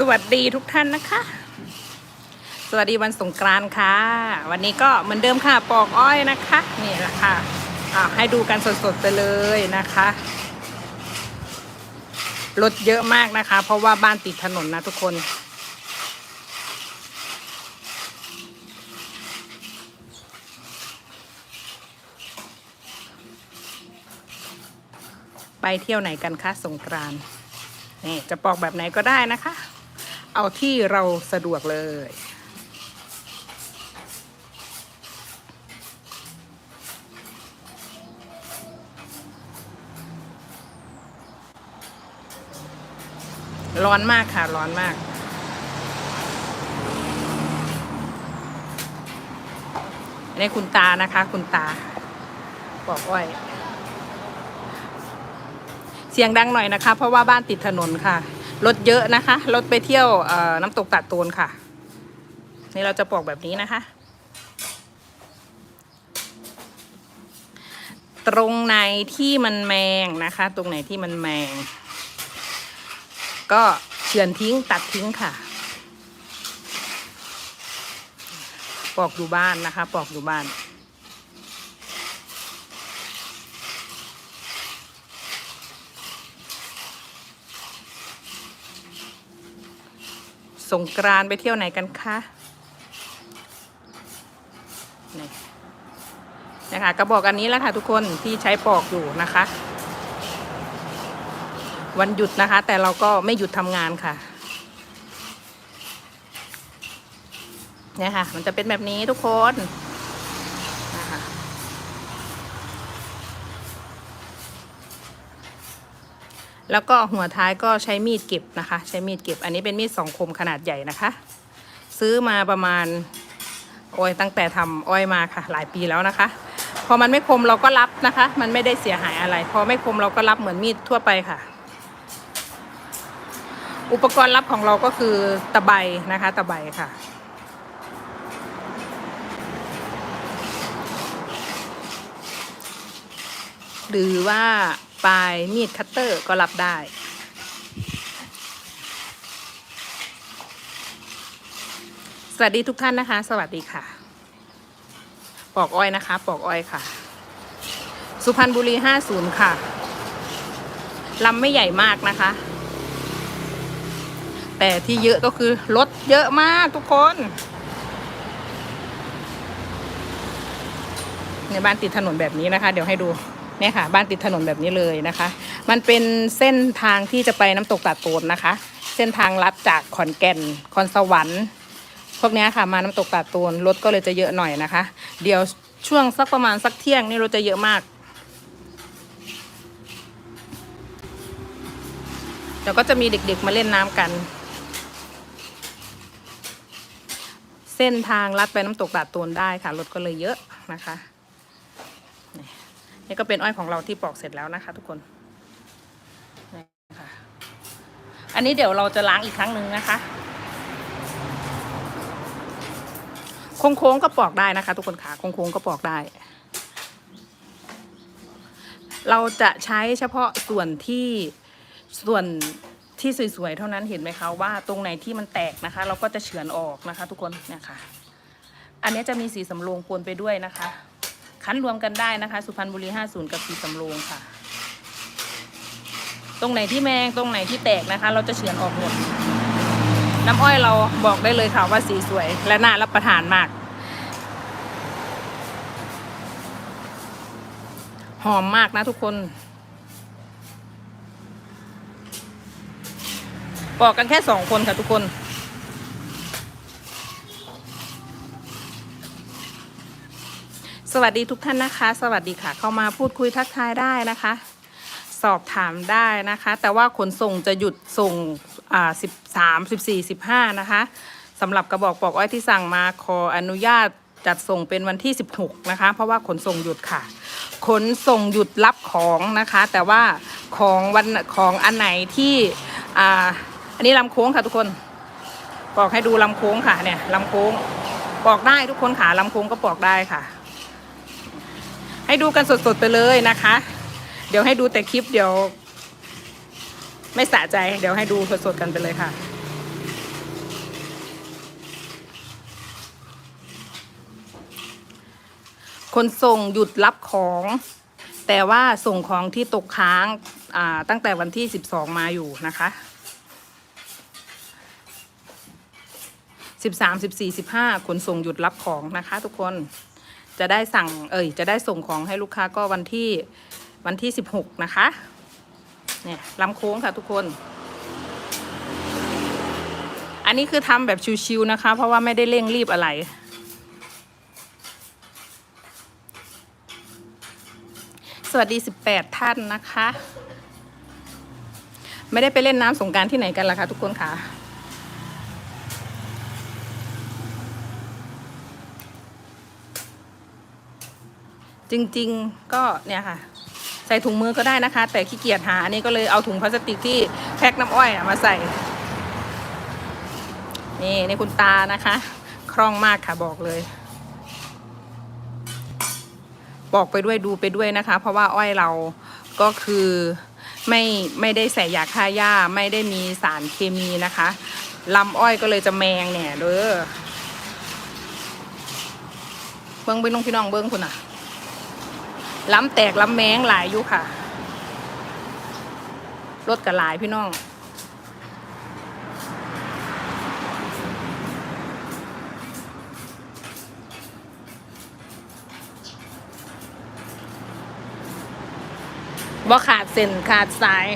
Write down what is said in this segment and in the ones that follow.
สวัสดีทุกท่านนะคะ สวัสดีวันสงกรานต์ค่ะ วันนี้ก็เหมือนเดิมค่ะปอกอ้อยนะคะ นี่แหละค่ะอ่าให้ดูกันสดๆไปเลยนะคะรถเยอะมากนะคะ เพราะว่าบ้านติดถนนนะทุกคน ไปเที่ยวไหนกันคะสงกรานต์นี่จะปอกแบบไหนก็ได้นะคะ เอาที่เราสะดวกเลย ร้อนมากค่ะ ร้อนมากนนี้คุณตานะคะ คุณตา บอกอ้อยเสียงดังหน่อยนะคะ เพราะว่าบ้านติดถนนค่ะ รถเยอะนะคะรถไปเที่ยวน้ำตกตัดโตนค่ะ นี่เราจะปอกแบบนี้นะคะ ตรงไหนที่มันแมงนะคะ ตรงไหนที่มันแมง ก็เฉือนทิ้งตัดทิ้งค่ะ ปอกอยู่บ้านนะคะ ปอกอยู่บ้าน สงกรานไปเที่ยวไหนกันคะนี่นะคะกระบอกอันนี้แล้วค่ะทุกคนที่ใช้ปอกอยู่นะคะ วันหยุดนะคะ แต่เราก็ไม่หยุดทำงานค่ะเนี่ยค่ะ มันจะเป็นแบบนี้ทุกคนนะคะ แล้วก็หัวท้ายก็ใช้มีดเก็บนะคะ ใช้มีดเก็บ อันนี้เป็นมีดสองคมขนาดใหญ่นะคะ ซื้อมาประมาณโอ้ยตั้งแต่ทำอ้อยมาค่ะ หลายปีแล้วนะคะ พอมันไม่คมเราก็รับนะคะ มันไม่ได้เสียหายอะไร พอไม่คมเราก็รับเหมือนมีดทั่วไปค่ะ อุปกรณ์ลับของเราก็คือตะไบนะคะ ตะไบค่ะหรือว่า ปลายมีดคัตเตอร์ก็รับได้ สวัสดีทุกท่านนะคะ สวัสดีค่ะ ปอกอ้อยนะคะ ปอกอ้อยค่ะ สุพรรณบุรี50ค่ะลำไม่ใหญ่มากนะคะ แต่ที่เยอะก็คือรถเยอะมากทุกคนในบ้านติดถนนแบบนี้นะคะ เดี๋ยวให้ดู เนี่ยค่ะ บ้านติดถนนแบบนี้เลยนะคะ มันเป็นเส้นทางที่จะไปน้ำตกตาดโตนนะคะ เส้นทางลัดจากขอนแก่นคอนสวรรค์พวกนี้ค่ะมาน้ำตกตาดโตนรถก็เลยจะเยอะหน่อยนะคะ เดี๋ยวช่วงสักประมาณสักเที่ยงนี่รถจะเยอะมากเดี๋ยวก็จะมีเด็กๆมาเล่นน้ำกัน เส้นทางลัดไปน้ำตกตาดโตนได้ค่ะรถก็เลยเยอะนะคะ นี่ก็เป็นอ้อยของเราที่ปอกเสร็จแล้วนะคะ ทุกคนนี่ค่ะอันนี้เดี๋ยวเราจะล้างอีกครั้งหนึ่งนะคะ โค้งๆก็ปอกได้นะคะ ทุกคนค่ะโค้งๆก็ปอกได้ เราจะใช้เฉพาะส่วนที่ส่วนที่สวยๆ เท่านั้นเห็นไหมคะว่าตรงไหนที่มันแตกนะคะ เราก็จะเฉือนออกนะคะ ทุกคนเนี่ยค่ะ อันนี้จะมีสีสำโรงปนไปด้วยนะคะ คั้นรวมกันได้นะคะ สุพรรณบุรี 50 กับสีสำโรงค่ะ ตรงไหนที่แมงตรงไหนที่แตกนะคะ เราจะเฉือนออกหมด น้ำอ้อยเราบอกได้เลยค่ะว่าสีสวย และน่ารับประทานมาก หอมมากนะทุกคนปอกกันแค่สองคนค่ะทุกคน สวัสดีทุกท่านนะคะ สวัสดีค่ะ เข้ามาพูดคุยทักทายได้นะคะ สอบถามได้นะคะ แต่ว่าขนส่งจะหยุดส่งอ่าสิบสามสิบสี่สิบห้านะคะสำหรับกระบอกปอกอ้อยที่สั่งมาขออนุญาตจัดส่งเป็นวันที่ 16 นะคะ เพราะว่าขนส่งหยุดค่ะ ขนส่งหยุดรับของนะคะ แต่ว่าของวันของอันไหนที่อ่าอันนี้ลำโค้งค่ะทุกคนปอกให้ดูลำโค้งค่ะเนี่ยลำโค้งปอกได้ทุกคนค่ะลำโค้งก็ปอกได้ค่ะ ให้ดูกันสดๆไปเลยนะคะ เดี๋ยวให้ดูแต่คลิปเดี๋ยว ไม่สะใจ เดี๋ยวให้ดูสดๆกันไปเลยค่ะ คนส่งหยุดรับของ แต่ว่าส่งของที่ตกค้างตั้งแต่วันที่ 12 มาอยู่นะคะ13 14 15ขนส่งหยุดรับของนะคะทุกคน จะได้สั่งเอ่ยจะได้ส่งของให้ลูกค้าก็วันที่วันที่ 16 นะคะเนี่ยลำโค้งค่ะทุกคน อันนี้คือทำแบบชิวๆนะคะ เพราะว่าไม่ได้เร่งรีบอะไร สวัสดี 18 ท่านนะคะ ไม่ได้ไปเล่นน้ำสงการที่ไหนกันล่ะคะทุกคนค่ะ จริงๆก็เนี่ยค่ะ ใส่ถุงมือก็ได้นะคะ แต่ขี้เกียจหาอันนี้ก็เลยเอาถุงพลาสติกที่แพ็คน้ำอ้อยมาใส่ นี่นี่คุณตานะคะ คล่องมากค่ะบอกเลย บอกไปด้วยดูไปด้วยนะคะ เพราะว่าอ้อยเราก็คือไม่ไม่ได้ใส่ยาฆ่าหญ้าไม่ได้มีสารเคมีนะคะลำอ้อยก็เลยจะแมงเนี่ยเด้อเบิ้งไปน้องพี่น้องเบิ้งคุณอะ ล้ำแตกล้ำแมงหลายอยู่ค่ะ รถกับหลายพี่น้อง บ่ขาดเส้นขาดสาย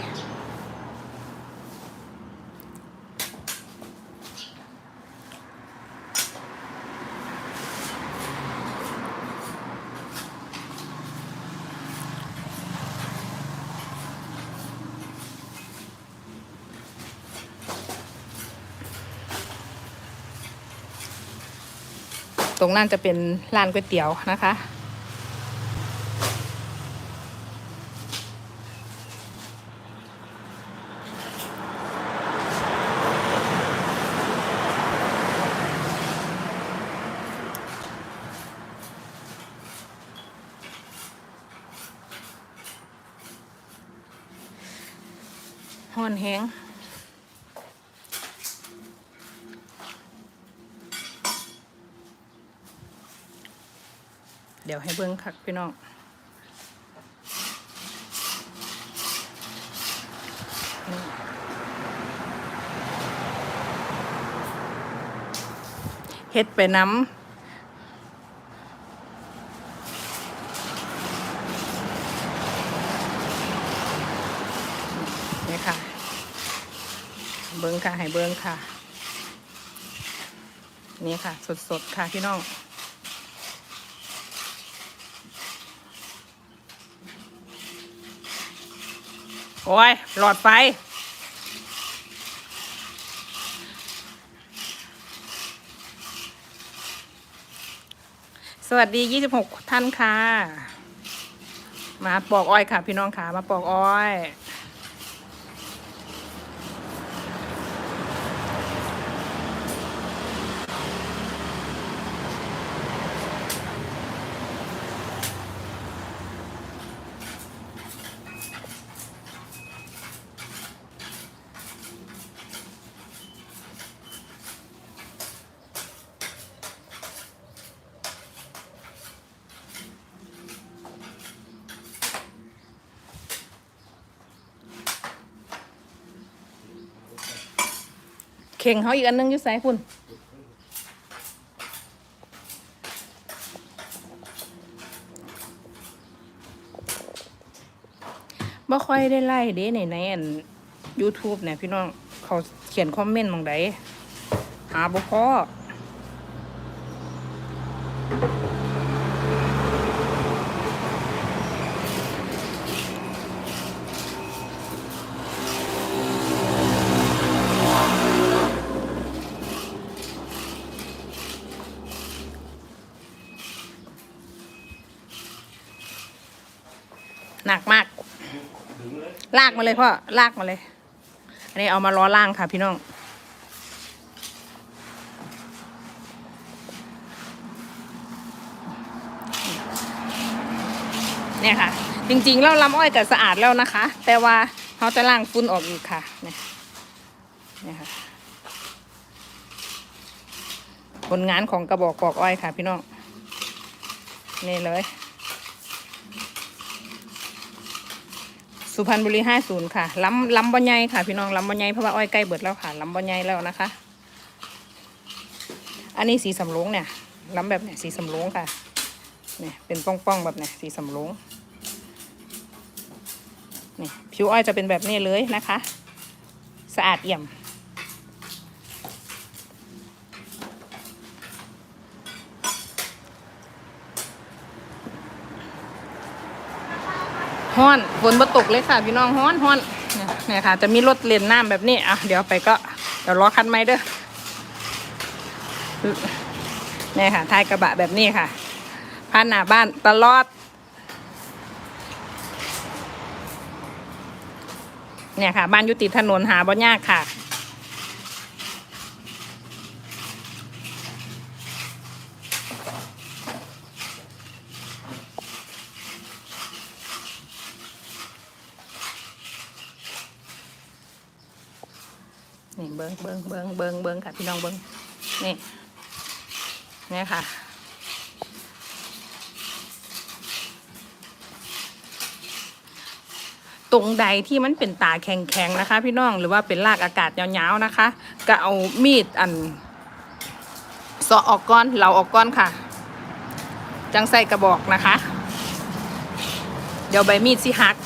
รงนั้นจะเป็นร้านก๋วยเตี๋ยวนะคะ หอนแห้ง ดี๋ยวให้เบิ้งคักพี่น้องเฮ็ดไปน้ำนี่ค่ะ เบิ้งค่ะ ให้เบิ้งค่ะ นี่ค่ะ สดๆ ค่ะพี่น้อง โอ้ย หลอดไฟ สวัสดี 26 ท่านค่ะ มาปอกอ้อยค่ะ พี่น้องค่ะ มาปอกอ้อย ข่งเขาอีกอันนึงอยู่ไสคุณบ่ค่อยได้ไล่เด้ในในอัน YouTube เนี่ยพี่น้องเขาเขียนคอมเมนต์มองใดหาบ่พอ ลากมาเลยพ่อลากมาเลย อันนี้เอามาล้อล่างค่ะพี่น้อง เนี่ยค่ะ จริงๆแล้วลำอ้อยก็สะอาดแล้วนะคะ แต่ว่าเขาจะล้างฝุ่นออกอีกค่ะเนี่ยเนี่ยค่ะผลงานของกระบอกปอกอ้อยค่ะพี่น้อง นี่เลย สุพรรณบุรีห้าศูนย์ค่ะล้ำล้ำบอใหญ่ค่ะ พี่น้องล้ำบอใหญ่เพราะว่าอ้อยใกล้เบิดแล้วค่ะล้ำบอใหญ่แล้วนะคะ อันนี้สีสำโรงเนี่ยล้ำแบบเนี่ยสีสำโรงค่ะเนี่ยเป็นป้องๆแบบเนี่ยสีสำโรงนี่ผิวอ้อยจะเป็นแบบนี้เลยนะคะ สะอาดเอี่ยม ฮ้อนฝนมาตกเลยค่ะพี่น้องฮ้อนฮ้อนเนี่ยค่ะ จะมีรถเลนน้ำแบบนี้อะเดี๋ยวไปก็เดี๋ยวล้อคันไม้เด้อเนี่ยค่ะท้ายกระบะแบบนี้ค่ะผ่านหน้าบ้านตลอด เนี่ยค่ะ บ้านอยู่ติดถนนหาบ่ยากค่ะ นี่เบิ้งเบิ้งเบิ้งเบิ้งเบิ้งค่ะพี่น้องเบิ้งนี่นี่ค่ะตรงใดที่มันเป็นตาแข็งๆนะคะ พี่น้องหรือว่าเป็นรากอากาศยาวๆนะคะ ก็เอามีดอันสาะออกก้อนเราออกก้อนค่ะ จังใส่กระบอกนะคะ เดี๋ยวใบมีดสิหัก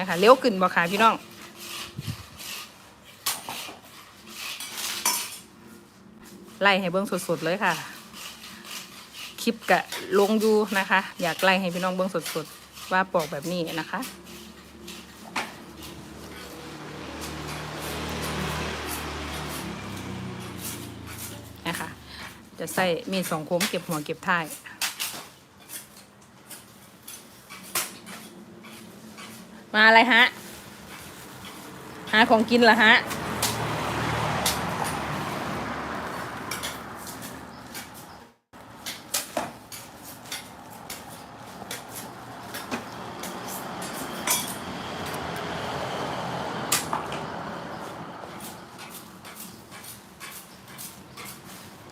นะคะเลี้ยวขึ้นบ่ค่ะพี่น้องไล่ให้เบิ้งสดๆเลยค่ะ คลิปกะลงอยู่นะคะ อยากไล่ให้พี่น้องเบิ้งสดๆ ว่าปอกแบบนี้นะคะนะคะ จะใส่มีดสองคมเก็บหัวเก็บท้าย มาอะไรฮะ หาของกินเหรอฮะ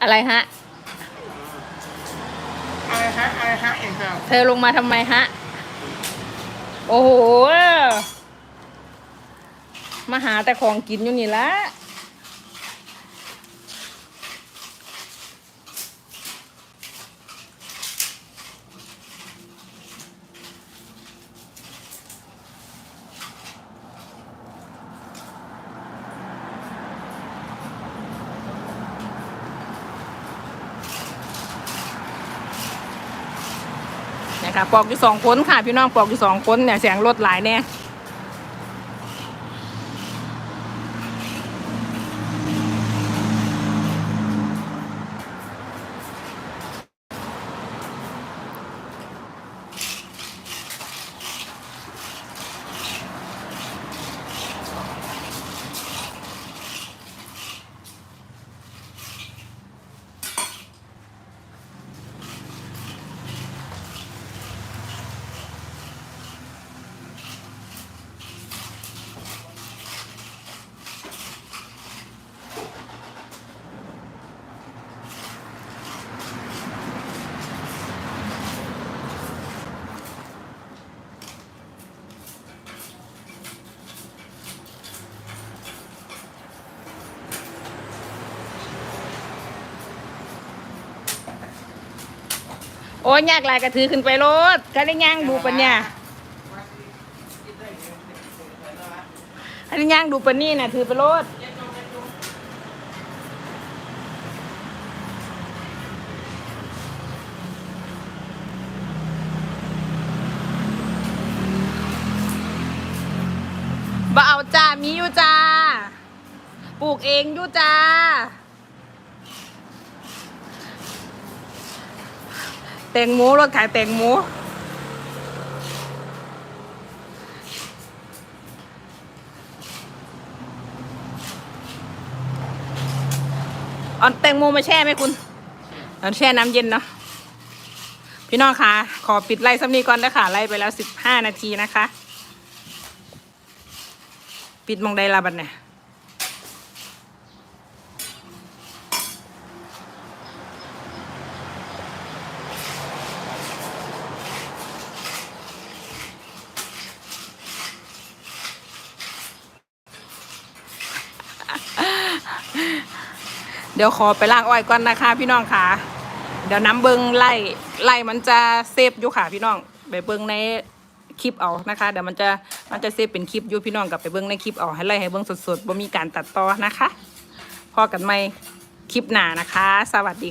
อะไรฮะ อะไรฮะ อะไรฮะเองครับ เธอลงมาทำไมฮะ โอ้โห มาหาแต่ของกินอยู่นี่ละ คะปอกอยู่สองคนค่ะ พี่น้องปอกอยู่สองคนเนี่ยเสียงรถหลายแน่ อ้ยยากหลายกระถือขึ้นไปรถก็ได้ย่างดูปัญญาอันนี้ย่างดูปันนี่น่ะถือไปรถบ่เอาจ้ามีอยู่จ้า ปลูกเองอยู่จ้า แตงโมรถขายแตงโมเอาแตงโมมาแช่ไหมคุณเอาแช่น้ำเย็นเนาะพี่น้องคะขอปิดไล่ซ้ำนี้ก่อนนะคะไล่ไปแล้วสิบห้านาทีนะคะ ปิดมองได้ละบัดเนี่ย เดี๋ยวขอไปล่างอ้อยก่อนนะคะพี่น้องค่ะ เดี๋ยวน้ำเบิงไล่ไล่มันจะเซฟอยู่ค่ะพี่น้องไปเบิงในคลิปเอานะคะเดี๋ยวมันจะมันจะเซฟเป็นคลิปอยู่พี่น้องกลับไปเบิงในคลิปเอาให้ไล่ให้เบิงสดๆบ่มีการตัดต่อนะคะ พอกันไหมคลิปหน้านะคะ สวัสดี